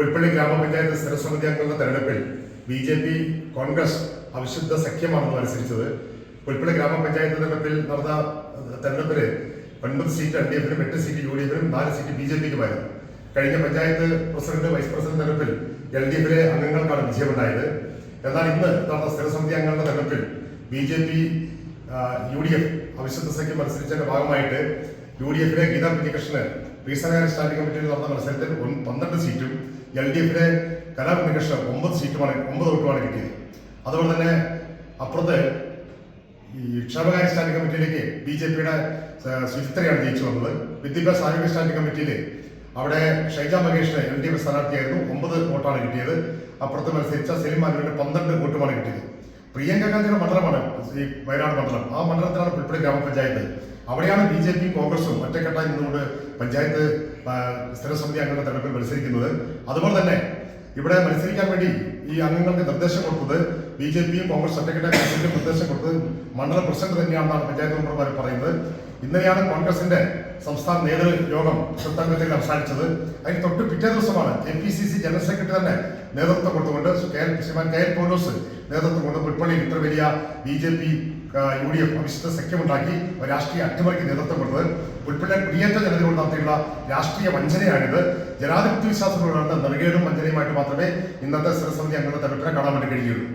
പുൽപ്പള്ളി ഗ്രാമപഞ്ചായത്ത് സ്ഥിരസമിതി അംഗങ്ങളുടെ തെരഞ്ഞെടുപ്പിൽ ബി ജെ പി കോൺഗ്രസ് അവിശുദ്ധ സഖ്യമാണെന്ന് മത്സരിച്ചത്. പുൽപ്പള്ളി ഗ്രാമപഞ്ചായത്ത് തെരഞ്ഞെടുപ്പിൽ നടന്ന തെരഞ്ഞെടുപ്പിൽ ഒൻപത് സീറ്റ് എൽ ഡി എഫിനും എട്ട് സീറ്റ് യു ഡി എഫിനും നാല് സീറ്റ് ബി ജെ പിക്കുമായിരുന്നു. കഴിഞ്ഞ പഞ്ചായത്ത് പ്രസിഡന്റ് വൈസ് പ്രസിഡന്റ് തെരഞ്ഞെടുപ്പിൽ എൽ ഡി എഫിലെ അംഗങ്ങൾക്കാണ് വിജയമുണ്ടായത്. എന്നാൽ ഇന്ന് നടന്ന സ്ഥിരസമിതി അംഗങ്ങളുടെ തെരഞ്ഞെടുപ്പിൽ B J P U D F അവിശുദ്ധ സഖ്യം മത്സരിച്ചതിന്റെ ഭാഗമായിട്ട് യു ഡി എഫിലെ ഗീതാ കുഞ്ഞികൃഷ്ണന് റീസണൽ സ്റ്റാൻഡിംഗ് കമ്മിറ്റിയിൽ നടന്ന മത്സരത്തിൽ പന്ത്രണ്ട് സീറ്റും എൽ ഡി എഫിലെ കലാ ഒമ്പത് സീറ്റുമാണ് ഒമ്പത് വോട്ടുമാണ് കിട്ടിയത്. അതുപോലെ തന്നെ അപ്പുറത്ത് ഈ ക്ഷേമകാര്യ സ്റ്റാൻഡിംഗ് കമ്മിറ്റിയിലേക്ക് ബി ജെ പിയുടെ സുചിത്രയാണ് ജയിച്ചു വന്നത്. വിദ്യാഭ്യാസ ആരോഗ്യ സ്റ്റാൻഡിംഗ് കമ്മിറ്റിയിൽ അവിടെ ഷൈജ മഹേഷിന് എൽ ഡി എഫ് സ്ഥാനാർത്ഥിയായിരുന്നു. ഒമ്പത് വോട്ടാണ് കിട്ടിയത്. അപ്പുറത്ത് മത്സരിച്ച സെലിം മാനുവിന് പന്ത്രണ്ട് വോട്ടുമാണ് കിട്ടിയത്. പ്രിയങ്ക ഗാന്ധിയുടെ മണ്ഡലമാണ് ഈ വയനാട് മണ്ഡലം. ആ മണ്ഡലത്തിലാണ് പുൽപ്പള്ളി ഗ്രാമപഞ്ചായത്ത് അവിടെയാണ് ബി ജെ പി കോൺഗ്രസും ഒറ്റക്കെട്ടായി നിന്നുകൊണ്ട് പഞ്ചായത്ത് സ്ഥിരസമിതി അംഗങ്ങളുടെ തെരഞ്ഞെടുപ്പിൽ മത്സരിക്കുന്നത്. അതുപോലെ തന്നെ ഇവിടെ മത്സരിക്കാൻ വേണ്ടി ഈ അംഗങ്ങൾക്ക് നിർദ്ദേശം കൊടുത്തത് ബി ജെ പിയും കോൺഗ്രസ് സെക്രട്ടറി മത്സരിക്കാൻ നിർദ്ദേശം കൊടുത്തത് മണ്ഡലം പ്രസിഡന്റ് തന്നെയാണെന്നാണ് പഞ്ചായത്ത് മെമ്പർമാർ പറയുന്നത്. ഇന്നലെയാണ് കോൺഗ്രസിന്റെ സംസ്ഥാന നേതൃയോഗം സത്തംഗത്തിൽ അവസാനിച്ചത്. അതിന് തൊട്ട് പിറ്റേ ദിവസമാണ് K P C C general secretary തന്നെ നേതൃത്വം കൊടുത്തുകൊണ്ട് ശ്രീമാൻ കെ എൽ പോലോസ് നേതൃത്വം കൊണ്ട് പുൽപ്പള്ളിയിൽ ഇത്ര വലിയ B J P U D F അവിശുദ്ധ സഖ്യമുണ്ടാക്കി രാഷ്ട്രീയ അട്ടിമറിക്ക് നേതൃത്വം കൊടുത്തത്. ഉൾപ്പെടെ കുടിയേറ്റ ജനതയോട് നടത്തിയുള്ള രാഷ്ട്രീയ വഞ്ചനയാണിത്. ജനാധിപത്യ വിശ്വാസങ്ങളോട് നൽകിയതും വഞ്ചനയുമായിട്ട് മാത്രമേ ഇന്നത്തെ സ്ഥിരസമിതി അംഗങ്ങളുടെ തെരഞ്ഞെടുപ്പിനെ കാണാൻ വേണ്ടി കഴിയുള്ളൂ